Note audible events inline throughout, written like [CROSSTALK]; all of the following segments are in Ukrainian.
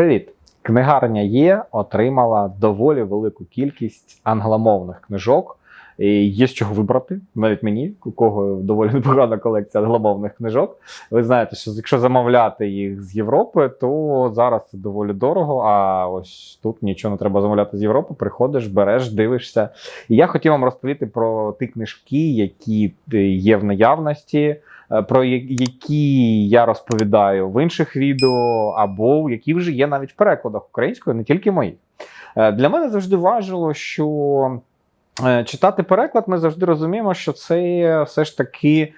Привіт! Книгарня Є отримала доволі велику кількість англомовних книжок. І є з чого вибрати, навіть мені, у кого доволі [LAUGHS] непогана колекція англомовних книжок. Ви знаєте, що якщо замовляти їх з Європи, то зараз це доволі дорого. А ось тут нічого не треба замовляти з Європи. Приходиш, береш, дивишся. І я хотів вам розповісти про ті книжки, які є в наявності. е, Про які я розповідаю в інших відео, або які вже є навіть в перекладах українською, не тільки мої. Е, Для мене завжди важливо, що е, читати переклад, ми завжди розуміємо, що це все ж таки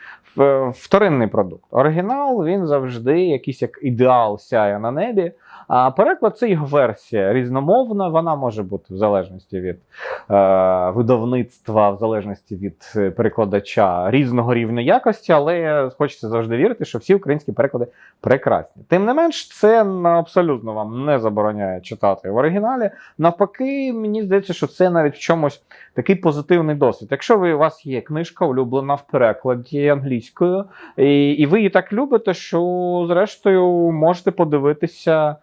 вторинний продукт. Оригінал він завжди якийсь як ідеал сяє на небі. А переклад це його версія різномовна. Вона може бути в залежності від е, видавництва, в залежності від е, перекладача різного рівня якості, але хочеться завжди вірити, що всі українські переклади прекрасні. Тим не менш, це абсолютно вам не забороняє читати в оригіналі. Навпаки, мені здається, що це навіть в чомусь такий позитивний досвід. Якщо ви, у вас є книжка улюблена в перекладі англійською, і, і ви її так любите, що зрештою можете подивитися,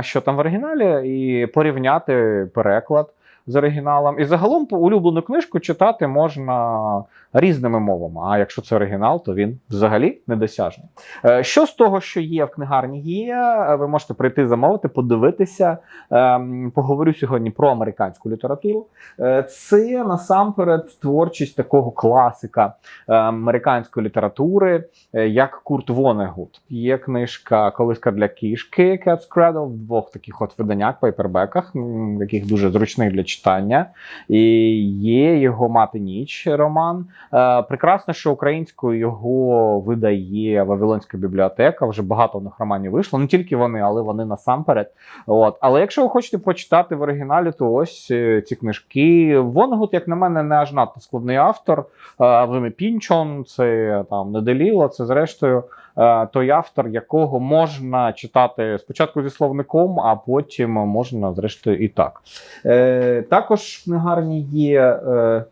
що там в оригіналі, і порівняти переклад з оригіналом. І загалом улюблену книжку читати можна різними мовами. А якщо це оригінал, то він взагалі недосяжний. Е, Що з того, що є в книгарні, є, е, ви можете прийти замовити, подивитися. Ем, Поговорю сьогодні про американську літературу. Е, Це насамперед творчість такого класика американської літератури, як Курт Вонегут. Є книжка Колиска для кішки Cat's Cradle в двох таких от виданнях, пейпербеках, м, таких дуже зручних для читання. І є його мати ніч роман. Е, Прекрасно, що українською його видає Вавилонська бібліотека. Вже багато в них романів вийшло. Не тільки вони, але вони насамперед. От. Але якщо ви хочете почитати в оригіналі, то ось е, ці книжки. Вонегут, як на мене, не аж надто складний автор. Е, Пінчон, це там Неделіло, це зрештою той автор, якого можна читати спочатку зі словником, а потім можна, зрештою, і так. Е, Також в книгарні є. Е,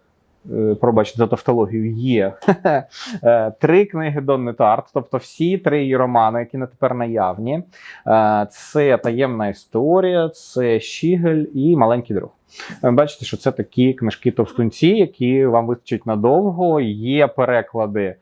е, Пробачте за тавтологію, є [LAUGHS] е, три книги Донни Тарт, тобто всі три її романи, які на тепер наявні. Е, Це таємна історія, це Щігель і маленький друг. Е, Бачите, що це такі книжки товстунці, які вам вистачить надовго. Є переклади е,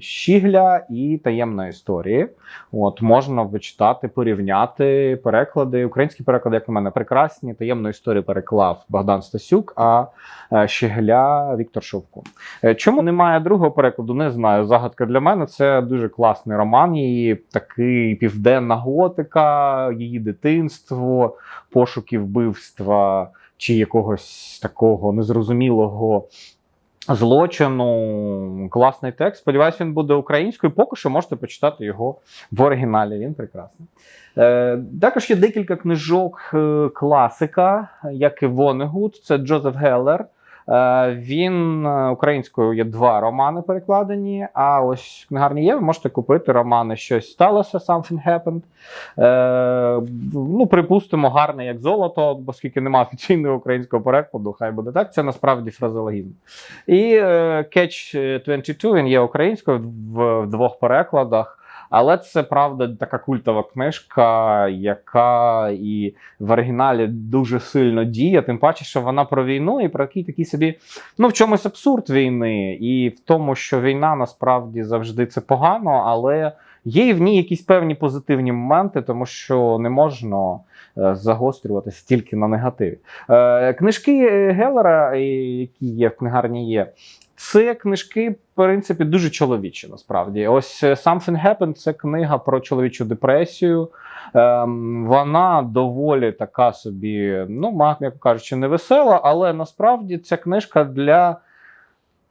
Щігля і таємної історії. От можна вичитати, порівняти переклади. Українські переклади, як на мене, прекрасні. Таємну історію переклав Богдан Стасюк, а е, Щегля Віктор Шовко. Е, Чому немає другого перекладу? Не знаю. Загадка для мене це дуже класний роман. Її такий південна готика, її дитинство, пошуки вбивства чи якогось такого незрозумілого. Злочину, класний текст. Сподіваюсь, він буде українською. Поки що можете почитати його в оригіналі. Він прекрасний. Е, також є декілька книжок е, класика, як і Вонегуд. Це Джозеф Геллер. Е, він е, українською є два романи перекладені. А ось в книгарні є. Ви можете купити романи Щось сталося, Something Happened. Е, ну, припустимо, гарне як золото, оскільки немає офіційного українського перекладу, хай буде так. Це насправді фразеологізм. І е, Catch 22 він є українською в двох перекладах. Але це правда така культова книжка, яка і в оригіналі дуже сильно діє. Тим паче, що вона про війну і про який такий собі ну в чомусь абсурд війни, і в тому, що війна насправді завжди це погано, але є і в ній якісь певні позитивні моменти, тому що не можна е, загострюватися тільки на негативі. Е, Книжки Геллера, е, які є в книгарні, є. Це книжки, в принципі, дуже чоловічі. Насправді, ось е, Something Happened – це книга про чоловічу депресію. Ем, вона доволі така собі, ну, м'яко кажучи, невесела, але насправді ця книжка для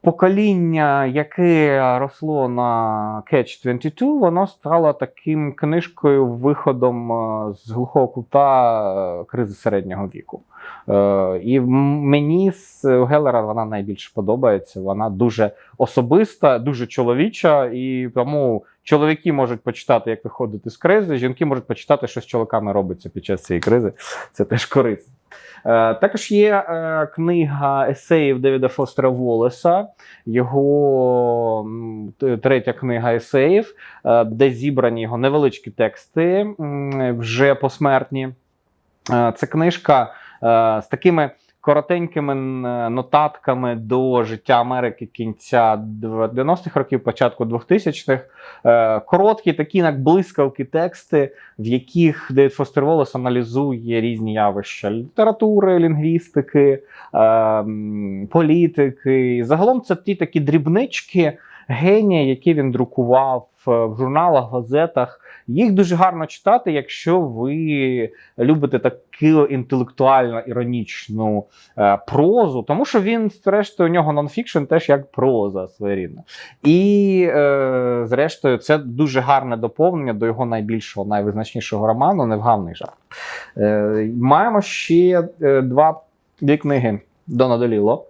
покоління, яке росло на Catch 22, воно стало таким книжкою виходом е, з глухого кута е, кризи середнього віку. Е, І мені з Геллера вона найбільше подобається. Вона дуже особиста, дуже чоловіча, і тому чоловіки можуть почитати, як виходити з кризи. Жінки можуть почитати, що з чоловіками робиться під час цієї кризи. Це теж корисно. Е, Також є е, книга есеїв Девіда Фостера Волеса, його третя книга есеїв, де зібрані його невеличкі тексти, вже посмертні. Це книжка з такими коротенькими нотатками до життя Америки кінця 90-х років, початку 2000-х. Е, Короткі, такі як блискавки тексти, в яких Девід Фостер Волес аналізує різні явища літератури, лінгвістики, е, політики. Загалом це ті такі дрібнички генія, які він друкував е, в журналах, газетах. Їх дуже гарно читати, якщо ви любите таку інтелектуально іронічну е, прозу, тому що він, зрештою, у нього нонфікшн теж як проза своєрідна. І, е, зрештою, це дуже гарне доповнення до його найбільшого, найвизначнішого роману Невгавний жарт. Е, маємо ще е, два дві книги Дона Деліло.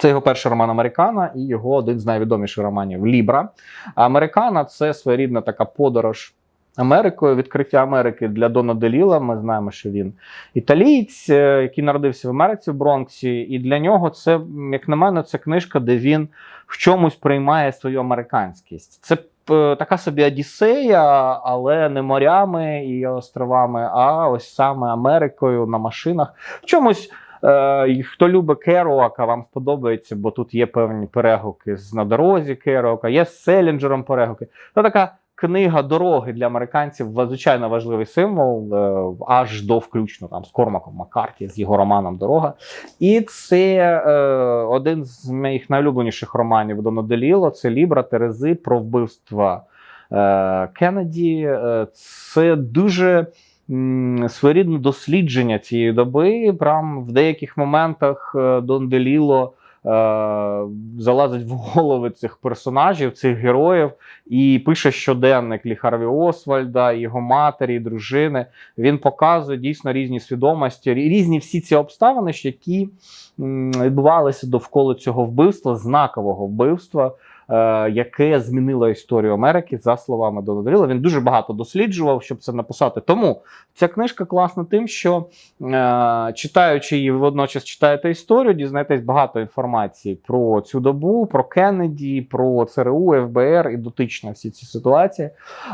Це його перший роман Американа і його один з найвідоміших романів Лібра. Американа це своєрідна така подорож Америкою, відкриття Америки для Дона Деліла. Ми знаємо, що він італієць, е, який народився в Америці в Бронксі. І для нього це, як на мене, це книжка, де він в чомусь приймає свою американськість. Це е, така собі Одіссея, але не морями і островами, а ось саме Америкою на машинах. В чомусь. Е, хто любить Керуака, вам сподобається, бо тут є певні перегуки з на дорозі Керуака, є з Селінджером перегуки. Це така книга дороги для американців звичайно важливий символ, е, аж до включно там з Кормаком Маккарті, з його романом Дорога. І це е, один з моїх найулюбленіших романів Дона Деліло. Це Лібра Терези про вбивства е, Кеннеді. Е, це дуже своєрідне дослідження цієї доби. Прям в деяких моментах е, Дон Деліло е, залазить в голови цих персонажів, цих героїв, і пише щоденник Лі Харві Освальда, його матері, дружини. Він показує дійсно різні свідомості, різні всі ці обставини, які відбувалися довкола цього вбивства, знакового вбивства. Е, Яке змінило історію Америки за словами Дона. Він дуже багато досліджував, щоб це написати. Тому ця книжка класна тим, що е, читаючи її, водночас читаєте історію, дізнаєтесь багато інформації про цю добу, про Кеннеді, про ЦРУ, ФБР і дотично всі ці ситуації.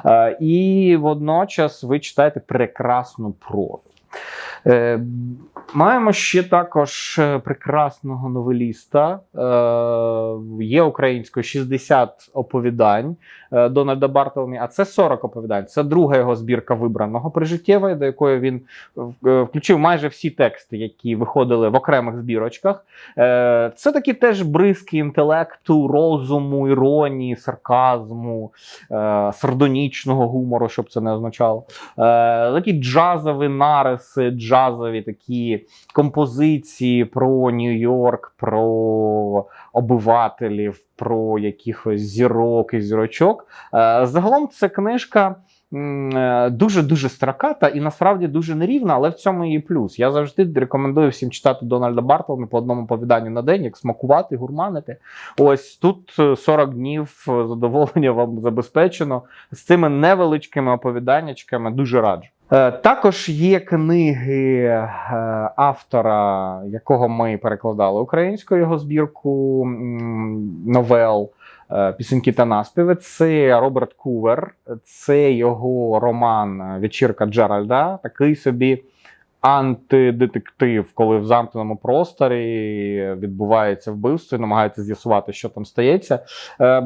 Е, і водночас ви читаєте прекрасну прозу. Е, маємо ще також е, прекрасного новеліста. Е, є українською 60 оповідань е, Дональда Бартоломі, а це 40 оповідань. Це друга його збірка вибраного прижиттєвої, до якої він е, включив майже всі тексти, які виходили в окремих збірочках. Е, Це такі теж бризки інтелекту, розуму, іронії, сарказму, е, сардонічного гумору, щоб це не означало. Е, Такі джазові нариси, джазові такі композиції про Нью-Йорк, про обивателів, про якихось зірок і зірочок. Е, Загалом це книжка. Дуже дуже строката і насправді дуже нерівна, але в цьому її плюс. Я завжди рекомендую всім читати Дональда Бартлмі по одному повіданню на день, як смакувати, гурманити. Ось тут е, 40 днів е, задоволення вам забезпечено з цими невеличкими оповіданнячками. Дуже раджу. Е, Також є книги е, автора, якого ми перекладали українською його збірку новел. е, Пісеньки та наспіви. Це Роберт Кувер, це його роман Вечірка Джеральда. Такий собі антидетектив, коли в замкненому просторі відбувається вбивство і намагається з'ясувати, що там стається. Е,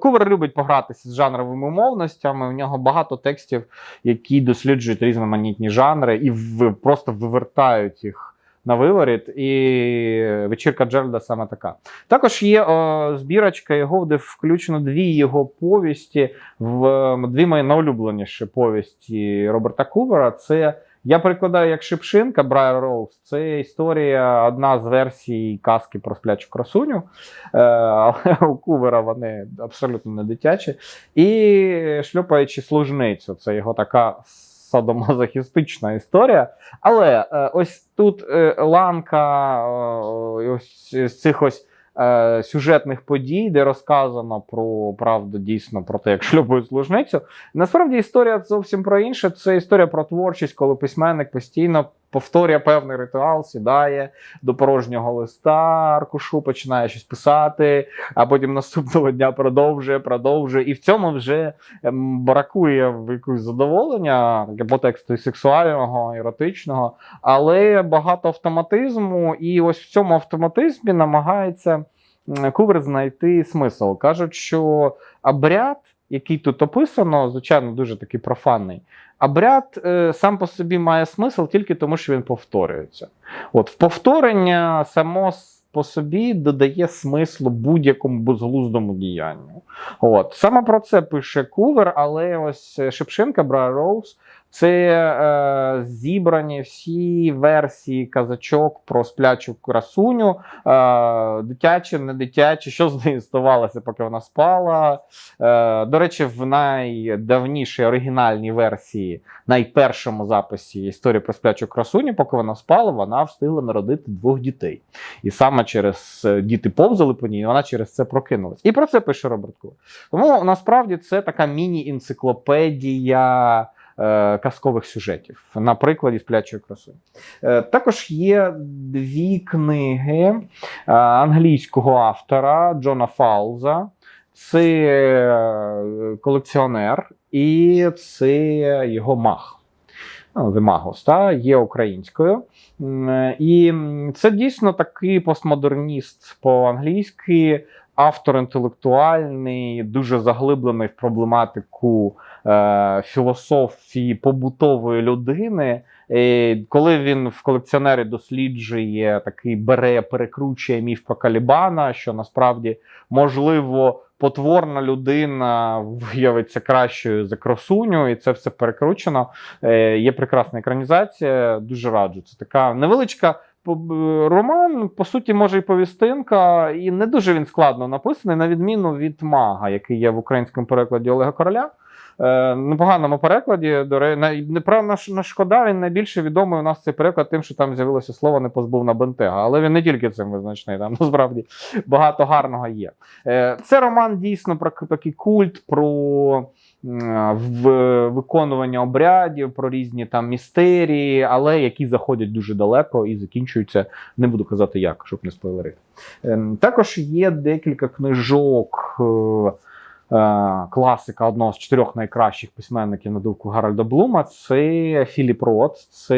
Кувер любить погратися з жанровими умовностями. У нього багато текстів, які досліджують різноманітні жанри і просто вивертають їх. На виворіт, і вечірка Джеральда саме така. Також є о, збірочка його, де включено дві його повісті, в дві мої найулюбленіші повісті Роберта Кувера. Це я перекладаю як Шипшинка Брайер Роуз. Це історія, одна з версій казки про сплячу красуню. Е, але [LAUGHS] у Кувера вони абсолютно не дитячі. І шльопаючи служницю. Це його така садомазохістична історія. Але е, ось тут е, ланка ось цих ось. Е, Сюжетних подій, де розказано про правду дійсно про те, як шлюбують служницю. Насправді історія зовсім про інше. Це історія про творчість, коли письменник постійно повторює певний ритуал, сідає до порожнього листа аркушу, починає щось писати, а потім наступного дня продовжує, продовжує. І в цьому вже ем, бракує якогось задоволення, по тексту і сексуального, еротичного, але багато автоматизму, і ось в цьому автоматизмі намагається м, Кувер знайти смисл. Кажуть, що обряд, який тут описано, звичайно, дуже такий профанний. Обряд е, сам по собі має смисл тільки тому, що він повторюється. От повторення само по собі додає смислу будь-якому безглуздому діянню. От саме про це пише Кувер, але ось Шепшенка, Бра Роуз це е, зібрані всі версії казачок про сплячу красуню, е, дитячі, не дитячі, що з нею ставалося, поки вона спала. Е, до речі, в найдавнішій оригінальній версії, найпершому записі історії про сплячу красуню, поки вона спала, вона встигла народити двох дітей. І саме через е, діти повзали по ній, вона через це прокинулась. І про це пише Роберт Кувер. Тому насправді це така міні-енциклопедія. Е, Казкових сюжетів на прикладі сплячої красуні. Е, Також є дві книги е, англійського автора Джона Фаулза. Це колекціонер і це його маг. Ну, The та, є українською. І це дійсно такий постмодерніст по-англійськи, автор інтелектуальний, дуже заглиблений в проблематику е, філософії побутової людини. І коли він в колекціонері досліджує такий бере, перекручує міф про Калібана, що насправді можливо потворна людина виявиться кращою за красуню, і це все перекручено. Е, є прекрасна екранізація, дуже раджу. Це така невеличка. Роман, по суті, може і повістинка, і не дуже він складно написаний, на відміну від мага, який є в українському перекладі Олега Короля. Е, непоганому перекладі. До ре... на, не прав- на, шкода, він найбільше відомий у нас цей переклад тим, що там з'явилося слово не позбув на Бентега. Але він не тільки цим визначний, там [LAUGHS] насправді багато гарного є. Е, це роман дійсно про такий культ, про в, виконування обрядів, про різні там містерії, але які заходять дуже далеко і закінчуються. Не буду казати як, щоб не спойлерити. Ем, Також є декілька книжок. е, е, Класика одного з чотирьох найкращих письменників на думку Гарольда Блума це Філіп Рот, це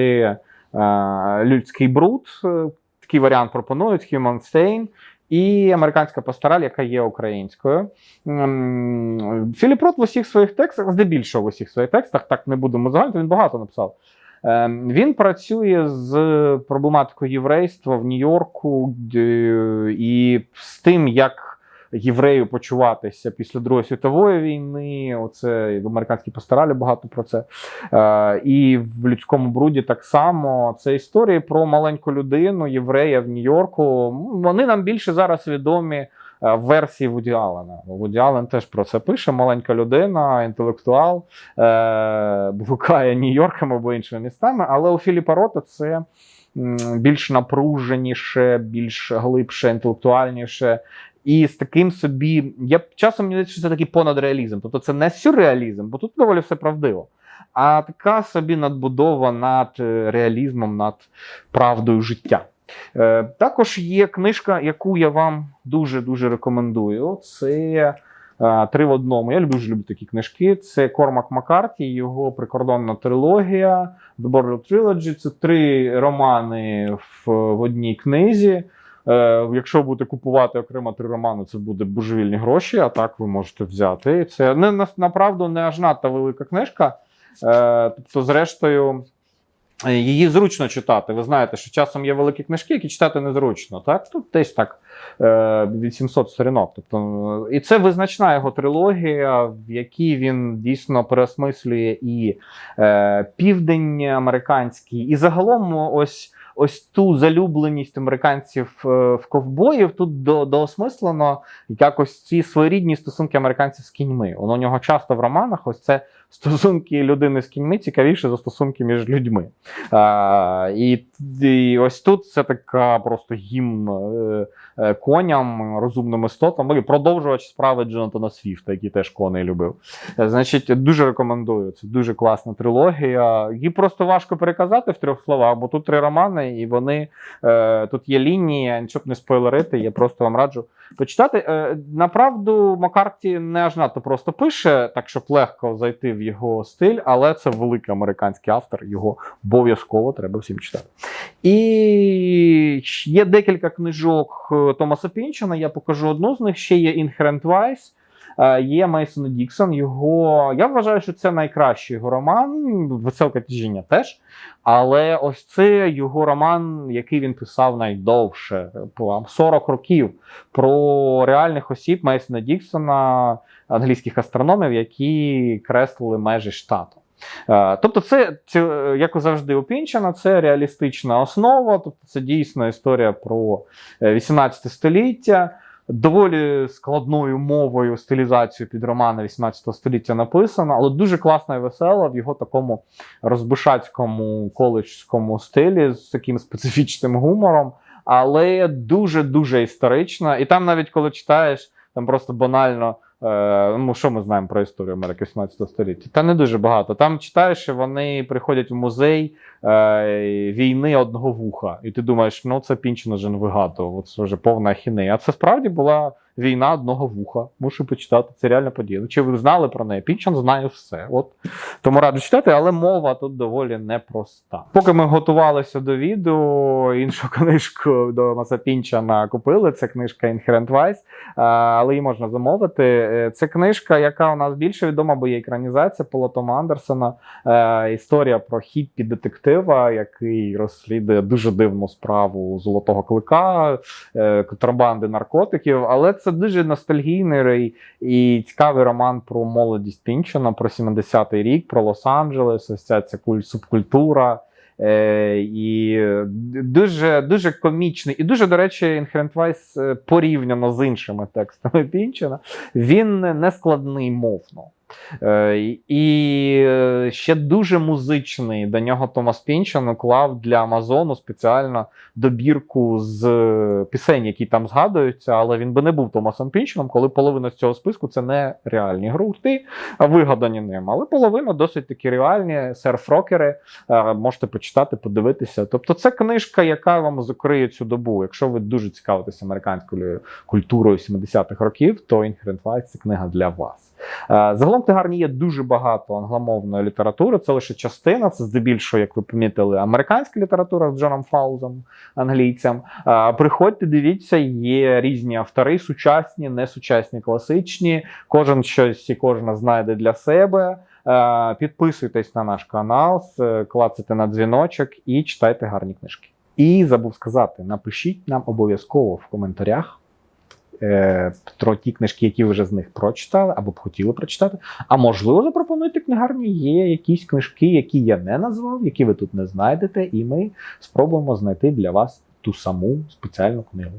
е, Людський бруд. е, Такий варіант пропонують Stain. І американська пастораль, яка є українською. Ем, Філіп Рот в усіх своїх текстах, здебільшого в усіх своїх текстах, так не будемо загальнити, він багато написав. Ем, Він працює з проблематикою єврейства в Нью-Йорку і з тим, як єврею почуватися після Другої світової війни. Оце і в американській пасторалі багато про це. Е, І в людському бруді так само. Це історії про маленьку людину, єврея в Нью-Йорку. Вони нам більше зараз відомі. е, версії Вуді Аллена. Вуді Аллен теж про це пише. Маленька людина, інтелектуал, е, блукає Нью-Йорком або іншими містами. Але у Філіпа Рота це більш напруженіше, більш глибше, інтелектуальніше. І з таким собі, я часом мені що це такий понадреалізм. Тобто це не сюрреалізм, бо тут доволі все правдиво. А така собі надбудова над е, реалізмом, над правдою життя. Е, також є книжка, яку я вам дуже дуже рекомендую. Це е, три в одному. Я дуже люблю такі книжки. Це Кормак Маккарті, його прикордонна трилогія, The Border Trilogy. Це три романи в, в одній книзі. Е, якщо будете купувати окремо три романи, це буде божевільні гроші, а так ви можете взяти. Це не на- направду не аж надто велика книжка. Е, тобто, зрештою, її зручно читати. Ви знаєте, що часом є великі книжки, які читати незручно. Так? Тут десь так е, від 700 сторінок. Тобто, і це визначна його трилогія, в якій він дійсно переосмислює і е, південь американський, і загалом ось. Ось ту залюбленість американців е, в ковбоїв тут до, доосмислено якось ці своєрідні стосунки американців з кіньми. Воно у нього часто в романах ось це стосунки людини з кіньми цікавіші за стосунки між людьми. А, і, і ось тут це така просто гімн е, е, коням, розумним істотам. І продовжувач справи Джонатана Свіфта, який теж коней любив. Е, Значить, дуже рекомендую. Це дуже класна трилогія. Її просто важко переказати в трьох словах, бо тут три романи, і вони тут є лінії, щоб не спойлерити, я просто вам раджу почитати. Е, направду, Маккарті не аж надто просто пише, так щоб легко зайти в його стиль, але це великий американський автор, його обов'язково треба всім читати. І є декілька книжок е, Томаса Пінчена. Я покажу одну з них. Ще є Inherent Vice. Е, Є Мейсон Діксон. Його я вважаю, що це найкращий його роман. Веселка тяжіння теж. Але ось це його роман, який він писав найдовше, по 40 років, про реальних осіб Мейсона Діксона, англійських астрономів, які креслили межі штату. Е, Тобто, це, як завжди опінчено, це реалістична основа, тобто це дійсно історія про е, 18 століття. Доволі складною мовою стилізацію під романи 18 століття написано, але дуже класна і весела в його такому розбишацькому коледжському стилі з таким специфічним гумором, але дуже-дуже історична. І там навіть коли читаєш, там просто банально. Е, ну, що ми знаємо про історію Америки 18 століття? Та не дуже багато. Там читаєш, що вони приходять в музей е, війни одного вуха, і ти думаєш, ну це пінчено вже не вигадував, це вже повна ахінея. А це справді була війна одного вуха. Мушу почитати. Це реальна подія. Ну, Чи ви знали про неї? Пінчон знає все. От тому раджу читати, але мова тут доволі непроста. Поки ми готувалися до відео, іншу [LAUGHS] книжку до Маса Пінчана купили. Це книжка Inherent Vice, але її можна замовити. Е, Це книжка, яка у нас більше відома, бо є екранізація Пола Тома Андерсона. Е, Історія про хіппі детектива, який розслідує дуже дивну справу золотого клика, е, контрабанди наркотиків. Але це дуже ностальгійний і цікавий роман про молодість Пінчона, про 70-й рік, про Лос-Анджелес, ось ця, ця куль- субкультура. Е, і дуже дуже комічний. І дуже, до речі, Vice е, порівняно з іншими текстами Пінчена, він не складний мовно. Е, і е, ще дуже музичний. До нього Томас Пінчен уклав для Амазону спеціально добірку з е, пісень, які там згадуються, але він би не був Томасом Пінченом, коли половина з цього списку це не реальні гурти, вигадані ним. Але половина досить таки реальні, серф-рокери. Можете почитати, подивитися. Тобто, це книжка, яка вам закриє цю добу. Якщо ви дуже цікавитесь американською культурою 70-х років, то Inherent Vice – це книга для вас. Е, Загалом книгарні є дуже багато англомовної літератури. Це лише частина. Це здебільшого, як ви помітили, американська література з Джоном Фаузом, англійцем. Е, Приходьте, дивіться, є різні автори, сучасні, несучасні, класичні. Кожен щось і кожна знайде для себе. Е, Підписуйтесь на наш канал, клацайте на дзвіночок і читайте гарні книжки. І забув сказати: напишіть нам обов'язково в коментарях про ті книжки, які ви вже з них прочитали або б хотіли прочитати. А можливо, запропонуйте книгарні. Є якісь книжки, які я не назвав, які ви тут не знайдете, і ми спробуємо знайти для вас ту саму спеціальну книгу.